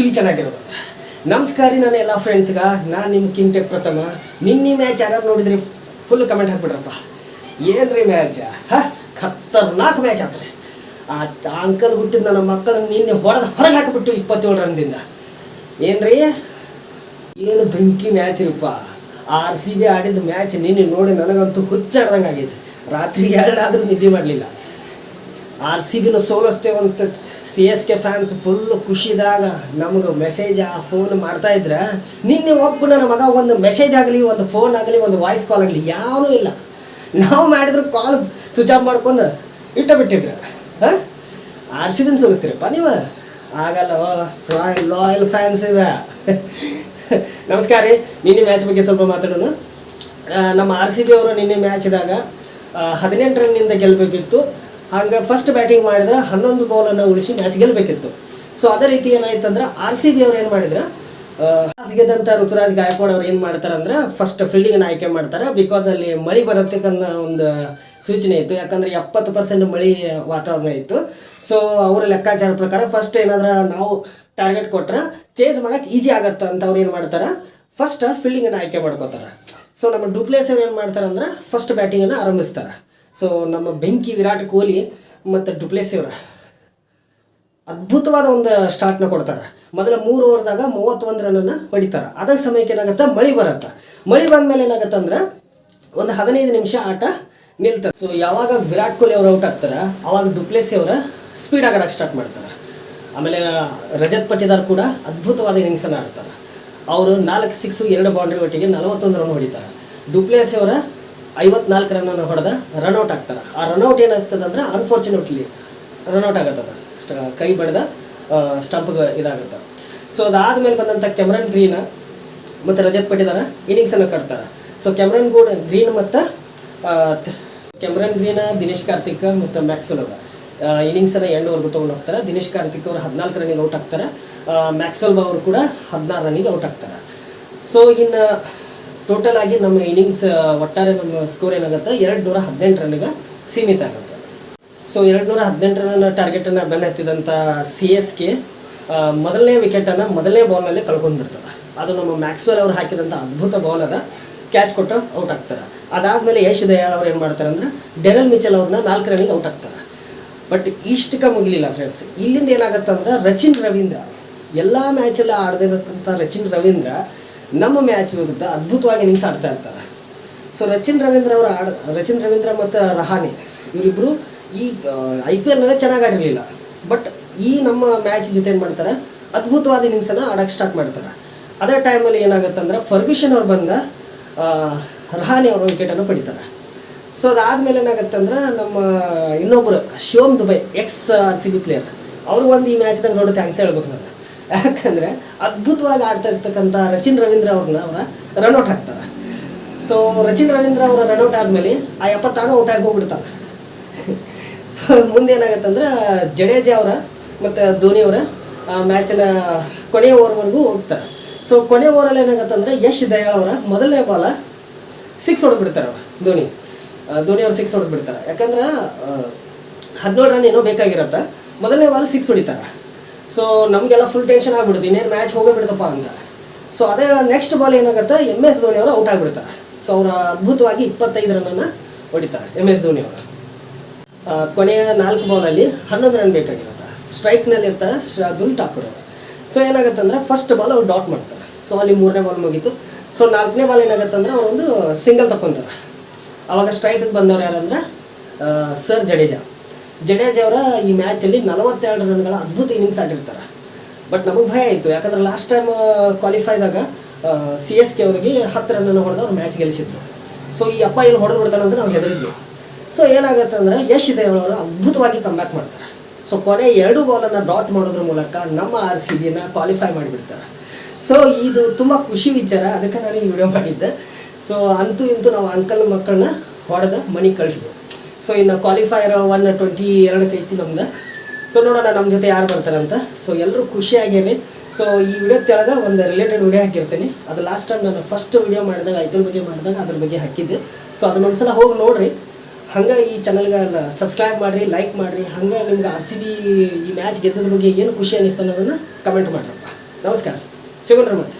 Actually ಚೆನ್ನಾಗಿರೋದು. ನಮಸ್ಕಾರ ನಾನು ಎಲ್ಲ ಫ್ರೆಂಡ್ಸ್ಗೆ ನಾನು ನಿಮ್ಮ ಕಿಂಟೆಕ್ ಪ್ರಥಮ. ನಿನ್ನೆ ಮ್ಯಾಚ್ ಯಾರು ನೋಡಿದ್ರಿ ಫುಲ್ ಕಮೆಂಟ್ ಹಾಕ್ಬಿಡ್ರಪ್ಪ. ಏನ್ರಿ ಮ್ಯಾಚ್ ಹಾ? ಖತರ್ನಾಕ್ ಮ್ಯಾಚ್ ಆತ್ರಿ. ಆ ಅಂಕಲ್ ಹುಟ್ಟಿದ ನನ್ನ ಮಕ್ಕಳನ್ನ ನಿನ್ನೆ ಹೊಡೆದು ಹೊರಗೆ ಹಾಕಿಬಿಟ್ಟು ಇಪ್ಪತ್ತೇಳು ರನ್ದಿಂದ ಏನ್ರಿ? ಏನು ಬೆಂಕಿ ಮ್ಯಾಚ್ ರೀಪ್ಪ. ಆರ್ ಸಿ ಬಿ ಆಡಿದ ಮ್ಯಾಚ್ ನಿನ್ನೆ ನೋಡಿ ನನಗಂತೂ ಹುಚ್ಚಾಡ್ದಂಗೆ ಆಗೈತೆ ರಾತ್ರಿ ಎರಡಾದರೂ ನಿದ್ದೆ ಮಾಡಲಿಲ್ಲ. ಆರ್ ಸಿ ಬಿನ ಸೋಲಿಸ್ತೇವಂತ C S K fans full ಖುಷಿದಾಗ ನಮಗೆ ಮೆಸೇಜ್ ಆ ಫೋನ್ ಮಾಡ್ತಾ ಇದ್ರೆ, ನಿನ್ನೆ ಒಬ್ಬ ನನ್ನ ಮಗ ಒಂದು ಮೆಸೇಜ್ ಆಗಲಿ, ಒಂದು ಫೋನ್ ಆಗಲಿ, ಒಂದು ವಾಯ್ಸ್ ಕಾಲ್ ಆಗಲಿ ಯಾವುದೂ ಇಲ್ಲ. ನಾವು ಮಾಡಿದ್ರು ಕಾಲ್ ಸ್ವಿಚ್ ಆಫ್ ಮಾಡ್ಕೊಂಡು ಇಟ್ಟ ಬಿಟ್ಟಿದ್ರೆ ಹಾಂ ಆರ್ ಸಿ ಬಿನ ಸೋಲಿಸ್ತೀರಪ್ಪ ನೀವು? ಆಗಲ್ಲ ಲಾಯಲ್ ಫ್ಯಾನ್ಸ್ ಇವೆ. ನಮಸ್ಕಾರ ರೀ, ನಿನ್ನೆ ಮ್ಯಾಚ್ ಬಗ್ಗೆ ಸ್ವಲ್ಪ ಮಾತಾಡೋಣ. ನಮ್ಮ ಆರ್ ಸಿ ಬಿ ಅವರು ನಿನ್ನೆ ಮ್ಯಾಚ್ದಾಗ ಹದಿನೆಂಟು ರನ್ನಿಂದ ಗೆಲ್ಲಬೇಕಿತ್ತು ಹಂಗೆ ಫಸ್ಟ್ ಬ್ಯಾಟಿಂಗ್ ಮಾಡಿದ್ರೆ ಹನ್ನೊಂದು ಬಾಲನ್ನು ಉಳಿಸಿ ಮ್ಯಾಚ್ ಗೆಲ್ಲಬೇಕಿತ್ತು ಸೊ ಅದೇ ರೀತಿ ಏನಾಯ್ತಂದ್ರೆ ಆರ್ ಸಿ ಬಿ ಅವ್ರು ಏನು ಮಾಡಿದ್ರೆ ಗೆದ್ದಂಥ ಋತುರಾಜ್ ಗಾಯಕ್ವಾಡ್ ಅವ್ರು ಏನು ಮಾಡ್ತಾರೆ ಅಂದ್ರೆ ಫಸ್ಟ್ ಫೀಲ್ಡಿಂಗ್ನ ಆಯ್ಕೆ ಮಾಡ್ತಾರೆ ಬಿಕಾಸ್ ಅಲ್ಲಿ ಮಳೆ ಬರುತ್ತೆ ಒಂದು ಸೂಚನೆ ಇತ್ತು. ಯಾಕಂದ್ರೆ ಎಪ್ಪತ್ತು ಪರ್ಸೆಂಟ್ ಮಳೆ ವಾತಾವರಣ ಇತ್ತು. ಸೊ ಅವರ ಲೆಕ್ಕಾಚಾರ ಪ್ರಕಾರ ಫಸ್ಟ್ ಏನಾದ್ರೆ ನಾವು ಟಾರ್ಗೆಟ್ ಕೊಟ್ರೆ ಚೇಂಜ್ ಮಾಡೋಕ್ಕೆ ಈಸಿ ಆಗತ್ತೆ ಅಂತ ಅವ್ರು ಏನು ಮಾಡ್ತಾರೆ ಫಸ್ಟ್ ಫೀಲ್ಡಿಂಗನ್ನು ಆಯ್ಕೆ ಮಾಡ್ಕೋತಾರೆ. ಸೊ ನಮ್ಮ ಡುಪ್ಲೇಸ್ ಅವ್ರು ಏನು ಮಾಡ್ತಾರೆ ಅಂದ್ರೆ ಫಸ್ಟ್ ಬ್ಯಾಟಿಂಗನ್ನು ಆರಂಭಿಸ್ತಾರೆ. ಸೊ ನಮ್ಮ ಬೆಂಕಿ ವಿರಾಟ್ ಕೊಹ್ಲಿ ಮತ್ತು ಡುಪ್ಲೇಸಿ ಅವರ. ಅದ್ಭುತವಾದ ಒಂದು ಸ್ಟಾರ್ಟ್ನ ಕೊಡ್ತಾರೆ. ಮೊದಲ ಮೂರು ಓವರ್ದಾಗ ಮೂವತ್ತೊಂದು ರನ್ನನ್ನು ಹೊಡಿತಾರೆ. ಅದೇ ಸಮಯಕ್ಕೆ ಏನಾಗುತ್ತೆ? ಮಳೆ ಬರುತ್ತೆ. ಮಳೆ ಬಂದಮೇಲೆ ಏನಾಗುತ್ತೆ ಅಂದ್ರೆ ಒಂದು ಹದಿನೈದು ನಿಮಿಷ ಆಟ ನಿಲ್ತಾರೆ. ಸೊ ಯಾವಾಗ ವಿರಾಟ್ ಕೊಹ್ಲಿ ಅವರು ಔಟ್ ಆಗ್ತಾರೆ, ಅವಾಗ ಡುಪ್ಲೇಸಿ ಅವರ ಸ್ಪೀಡ್ ಆಗಡಕ್ಕೆ ಸ್ಟಾರ್ಟ್ ಮಾಡ್ತಾರೆ. ಆಮೇಲೆ, ರಜತ್ ಪಟ್ಟಿದಾರ್ ಕೂಡ ಅದ್ಭುತವಾದ ಇನ್ನಿಂಗ್ಸನ್ನು ಆಡ್ತಾರೆ. ಅವರು ನಾಲ್ಕು ಸಿಕ್ಸು ಎರಡು ಬೌಂಡ್ರಿ ಒಟ್ಟಿಗೆ ನಲವತ್ತೊಂದು ರನ್ ಹೊಡಿತಾರೆ. ಡುಪ್ಲೇಸಿ ಅವರ ಐವತ್ನಾಲ್ಕು ರನ್ನನ್ನು ಹೊಡೆದ ರನ್ಔಟ್ ಆಗ್ತಾರೆ. ಆ ರನ್ಔಟ್ ಏನಾಗ್ತದೆ ಅಂದ್ರೆ ಅನ್ಫಾರ್ಚುನೇಟ್ಲಿ ರನ್ಔಟ್ ಆಗತ್ತದ. ಸ್ಟ, ಕೈ ಬಡ್ದ ಸ್ಟಂಪ್ಗೆ ಇದಾಗುತ್ತೆ. ಸೊ ಅದಾದ್ಮೇಲೆ ಬಂದಂಥ ಕ್ಯಾಮ್ರನ್ ಗ್ರೀನ್ ಮತ್ತು ರಜತ್ ಪಟ್ಟಿದಾರ ಇನ್ನಿಂಗ್ಸನ್ನು ಕಟ್ತಾರೆ. ಸೊ ಕೆಮ್ರನ್ ಗೂಡ್, ಗ್ರೀನ್ ಮತ್ತು ಕೆಮ್ರನ್ ಗ್ರೀನ, ದಿನೇಶ್ ಕಾರ್ತಿಕ್ ಮತ್ತು ಮ್ಯಾಕ್ಸ್ವೆಲ್ ಅವರ. ಇನ್ನಿಂಗ್ಸನ್ನು ಎಂಡ್ವರೆಗೂ ತೊಗೊಂಡು ಹೋಗ್ತಾರೆ. ದಿನೇಶ್ ಕಾರ್ತಿಕ್ ಅವರು ಹದಿನಾಲ್ಕು ರನ್ನಿಗೆ ಔಟ್ ಆಗ್ತಾರೆ. ಮ್ಯಾಕ್ಸ್ವೆಲ್ ಅವರು ಕೂಡ ಹದಿನಾರು ರನ್ನಿಗೆ ಔಟ್ ಆಗ್ತಾರೆ. ಸೊ ಇನ್ನು ಟೋಟಲ್ ಆಗಿ ನಮ್ಮ ಇನ್ನಿಂಗ್ಸ್ ಒಟ್ಟಾರೆ ನಮ್ಮ ಸ್ಕೋರ್ ಏನಾಗುತ್ತೆ? ಎರಡು ನೂರ ಹದಿನೆಂಟು ರನ್ಗೆ ಸೀಮಿತ ಆಗುತ್ತೆ. ಸೊ ಎರಡು ನೂರ ಹದಿನೆಂಟು ರನ್ ಟಾರ್ಗೆಟನ್ನು ಬೆನ್ನತ್ತಿದಂಥ ಸಿ ಎಸ್ ಕೆ ಮೊದಲನೇ ವಿಕೆಟನ್ನು ಮೊದಲನೇ ಬಾಲ್ನಲ್ಲಿ ಕಳ್ಕೊಂಡ್ಬಿಡ್ತದೆ. ಅದು ನಮ್ಮ ಮ್ಯಾಕ್ಸ್ವೆಲ್ ಅವರು ಹಾಕಿದಂಥ ಅದ್ಭುತ ಬಾಲರ ಕ್ಯಾಚ್ ಕೊಟ್ಟು ಔಟ್ ಆಗ್ತಾರೆ ಅದಾದಮೇಲೆ ಯಶ್ ದಯಾಳ್ ಅವ್ರು ಏನು ಮಾಡ್ತಾರೆ ಅಂದ್ರೆ ಡೆರಲ್ ಮಿಚಲ್ ಅವ್ರನ್ನ ನಾಲ್ಕು ರನ್ನಿಗೆ ಔಟ್ ಆಗ್ತಾರೆ ಬಟ್ ಇಷ್ಟಕ್ಕೆ ಮುಗಿಲಿಲ್ಲ ಫ್ರೆಂಡ್ಸ್ ಇಲ್ಲಿಂದ ಏನಾಗುತ್ತೆ ಅಂದ್ರೆ ರಚಿನ್ ರವೀಂದ್ರ. ಎಲ್ಲ ಮ್ಯಾಚಲ್ಲಿ ಆಡದಿರತಕ್ಕಂಥ ರಚಿನ್ ರವೀಂದ್ರ ನಮ್ಮ ಮ್ಯಾಚ್ ವಿರುದ್ಧ ಅದ್ಭುತವಾಗಿ ಇನ್ನಿಂಗ್ಸ್ ಆಡ್ತಾ ಇರ್ತಾರೆ. ಸೊ ರಚಿನ್ ರವೀಂದ್ರ ಅವರು ಆಡ, ರಚಿನ್ ರವೀಂದ್ರ ಮತ್ತು ರಹಾನೆ ಇವರಿಬ್ಬರು ಈ ಐ ಪಿ ಎಲ್ನಲ್ಲೇ ಚೆನ್ನಾಗಿ ಆಡಿರಲಿಲ್ಲ. ಬಟ್ ಈ ನಮ್ಮ ಮ್ಯಾಚ್ ಜೊತೆ ಏನು ಮಾಡ್ತಾರೆ? ಅದ್ಭುತವಾದ ಇನ್ನಿಂಗ್ಸನ್ನು ಆಡೋಕ್ಕೆ ಸ್ಟಾರ್ಟ್ ಮಾಡ್ತಾರೆ. ಅದೇ ಟೈಮಲ್ಲಿ ಏನಾಗುತ್ತೆ ಅಂದ್ರೆ ಫರ್ಗ್ಯೂಷನ್ ಅವ್ರು ಬಂದ ರಹಾನೆ ಅವರು ವಿಕೆಟನ್ನು ಪಡಿತಾರೆ. ಸೊ ಅದಾದಮೇಲೆ ಏನಾಗುತ್ತೆ ಅಂದ್ರೆ, ನಮ್ಮ ಇನ್ನೊಬ್ಬರು Shivam Dube ex R C B player ಅವ್ರಿಗೊಂದು ಈ ಮ್ಯಾಚ್ದಾಗ ನೋಡೋ ಥ್ಯಾಂಕ್ಸ್ ಹೇಳ್ಬೇಕು ನಾನು ಯಾಕಂದರೆ ಅದ್ಭುತವಾಗಿ ಆಡ್ತಾ ಇರ್ತಕ್ಕಂಥ ರಚಿನ್ ರವೀಂದ್ರ ಅವ್ರನ್ನ ಅವರ ರನ್ಔಟ್ ಹಾಕ್ತಾರೆ. ಸೊ ರಚಿನ್ ರವೀಂದ್ರ ಅವರ ರನ್ಔಟ್ ಆದಮೇಲೆ ಆ ಎಪ್ಪತ್ತಾನು ಔಟ್ ಆಗಿ ಹೋಗ್ಬಿಡ್ತಾರೆ. ಸೊ ಮುಂದೆ ಏನಾಗುತ್ತೆ ಅಂದ್ರೆ ಜಡೇಜಾ ಅವರ ಮತ್ತು ಧೋನಿ ಅವರ ಮ್ಯಾಚಿನ ಕೊನೆಯ ಓವರ್ವರೆಗೂ ಹೋಗ್ತಾರೆ. ಸೊ ಕೊನೆ ಓವರಲ್ಲಿ ಏನಾಗತ್ತಂದ್ರೆ ಯಶ್ ದಯಾಳ್ ಅವರ ಮೊದಲನೇ ಬಾಲ ಸಿಕ್ಸ್ ಹೊಡೆದ್ಬಿಡ್ತಾರೆ ಅವ್ರು, ಧೋನಿ. ಧೋನಿ ಅವ್ರು ಸಿಕ್ಸ್ ಹೊಡೆದ್ಬಿಡ್ತಾರೆ. ಯಾಕಂದ್ರೆ ಹದಿನೇಳು ರನ್ ಏನೋ ಬೇಕಾಗಿರತ್ತೆ. ಮೊದಲನೇ ಬಾಲ್ ಸಿಕ್ಸ್ ಹೊಡಿತಾರೆ. ಸೊ ನಮಗೆಲ್ಲ ಫುಲ್ ಟೆನ್ಷನ್ ಆಗಿಬಿಡುತ್ತೆ. ಇನ್ನೇನು ಮ್ಯಾಚ್ ಹೋಗೇ ಬಿಡ್ತಪ್ಪ ಅಂತ. ಸೊ ಅದೇ ನೆಕ್ಸ್ಟ್ ಬಾಲ್ ಏನಾಗುತ್ತೆ? ಎಂ ಎಸ್ ಧೋನಿ ಅವರು ಔಟ್ ಆಗಿಬಿಡ್ತಾರೆ. ಸೊ ಅವರ ಅದ್ಭುತವಾಗಿ ಇಪ್ಪತ್ತೈದು ರನ್ನನ್ನು ಹೊಡಿತಾರೆ ಎಂ ಎಸ್ ಧೋನಿ ಅವರು. ಕೊನೆಯ ನಾಲ್ಕು ಬಾಲಲ್ಲಿ ಹನ್ನೊಂದು ರನ್ ಬೇಕಾಗಿರುತ್ತೆ. ಸ್ಟ್ರೈಕ್ನಲ್ಲಿ ಇರ್ತಾರೆ ದುಲ್ ಠಾಕೂರ್ ಅವರು. ಸೊ ಏನಾಗುತ್ತೆ ಅಂದರೆ ಫಸ್ಟ್ ಬಾಲ್ ಅವ್ರು ಡಾಟ್ ಮಾಡ್ತಾರೆ. ಸೊ ಅಲ್ಲಿ ಮೂರನೇ ಬಾಲ್ ಮುಗೀತು. ಸೊ ನಾಲ್ಕನೇ ಬಾಲ್ ಏನಾಗುತ್ತೆ ಅಂದರೆ ಅವರೊಂದು ಸಿಂಗಲ್ ತಗೊತಾರೆ ಅವಾಗ ಸ್ಟ್ರೈಕಿಗೆ ಬಂದವ್ರು ಯಾರಂದ್ರೆ ಸರ್ ಜಡೇಜಾ. ಜಡೇಜಾ ಅವರ ಈ ಮ್ಯಾಚಲ್ಲಿ ನಲವತ್ತೆರಡು ರನ್ಗಳ ಅದ್ಭುತ ಇನ್ನಿಂಗ್ಸ್ ಆಡಿರ್ತಾರೆ. ಬಟ್ ನಮಗೆ ಭಯ ಇತ್ತು. ಯಾಕಂದ್ರೆ ಲಾಸ್ಟ್ ಟೈಮ್ ಕ್ವಾಲಿಫೈದಾಗ ಸಿ ಎಸ್ ಕೆ ಅವರಿಗೆ ಹತ್ತು ರನ್ನನ್ನು ಹೊಡೆದು ಅವ್ರು ಮ್ಯಾಚ್ ಗೆಲ್ಲಿಸಿದ್ರು ಸೊ ಈ ಅಪ್ಪ ಇಲ್ಲಿ ಹೊಡೆದು ಬಿಡ್ತಾನೆ ಅಂತ ನಾವು ಹೆದರಿದ್ವಿ. ಸೊ ಏನಾಗುತ್ತೆ ಅಂದರೆ ಯಶ್ ಅವರು ಅದ್ಭುತವಾಗಿ ಕಮ್ಬ್ಯಾಕ್ ಮಾಡ್ತಾರೆ. ಸೊ ಕೊನೆ ಎರಡು ಬಾಲನ್ನು ಡಾಟ್ ಮಾಡೋದ್ರ ಮೂಲಕ ನಮ್ಮ ಆರ್ ಸಿ ಬಿನ ಕ್ವಾಲಿಫೈ ಮಾಡಿಬಿಡ್ತಾರೆ. ಸೊ ಇದು ತುಂಬ ಖುಷಿ ವಿಚಾರ. ಅದಕ್ಕೆ ನಾನು ಈ ವಿಡಿಯೋ ಮಾಡಿದ್ದೆ. ಸೊ ಅಂತೂ ಇಂತೂ ನಾವು ಅಂಕಲ್ ಮಕ್ಕಳನ್ನ ಹೊಡೆದ ಮನೆಗೆ ಕಳಿಸಿದ್ವು. ಸೊ ಇನ್ನು ಕ್ವಾಲಿಫೈಯರ್ ಒನ್ ಟ್ವೆಂಟಿ ಎರಡಕ್ಕೆ ಐತಿ ನಮ್ದು. ಸೊ ನೋಡೋಣ ನಮ್ಮ ಜೊತೆ ಯಾರು ಬರ್ತಾರಂತ. ಸೊ ಎಲ್ಲರೂ ಖುಷಿಯಾಗಿರಿ ಸೊ ಈ ವಿಡಿಯೋ ತೆಳಗ ಒಂದು ರಿಲೇಟೆಡ್ ವಿಡಿಯೋ ಹಾಕಿರ್ತೀನಿ. ಅದು ಲಾಸ್ಟ್ ಟೈಮ್ ನಾನು ಫಸ್ಟ್ ವಿಡಿಯೋ ಮಾಡಿದಾಗ ಐ ಪಿ ಎಲ್ ಬಗ್ಗೆ ಮಾಡಿದಾಗ ಅದ್ರ ಬಗ್ಗೆ ಹಾಕಿದ್ದೆ. ಸೊ ಅದನ್ನೊಂದ್ಸಲ ಹೋಗಿ ನೋಡ್ರಿ. ಹಂಗೆ ಈ ಚಾನಲ್ಗೆ ಸಬ್ಸ್ಕ್ರೈಬ್ ಮಾಡಿರಿ ಲೈಕ್ ಮಾಡಿರಿ. ಹಂಗೆ ನಿಮ್ಗೆ ಆರ್ ಸಿ ಬಿ ಈ ಮ್ಯಾಚ್ ಗೆದ್ದದ ಬಗ್ಗೆ ಏನು ಖುಷಿ ಅನಿಸ್ತು ಅನ್ನೋದನ್ನು ಕಮೆಂಟ್ ಮಾಡಿರಪ್ಪ. ನಮಸ್ಕಾರ. ಸಿಗೋಣ್ರಿ ಮತ್ತೆ.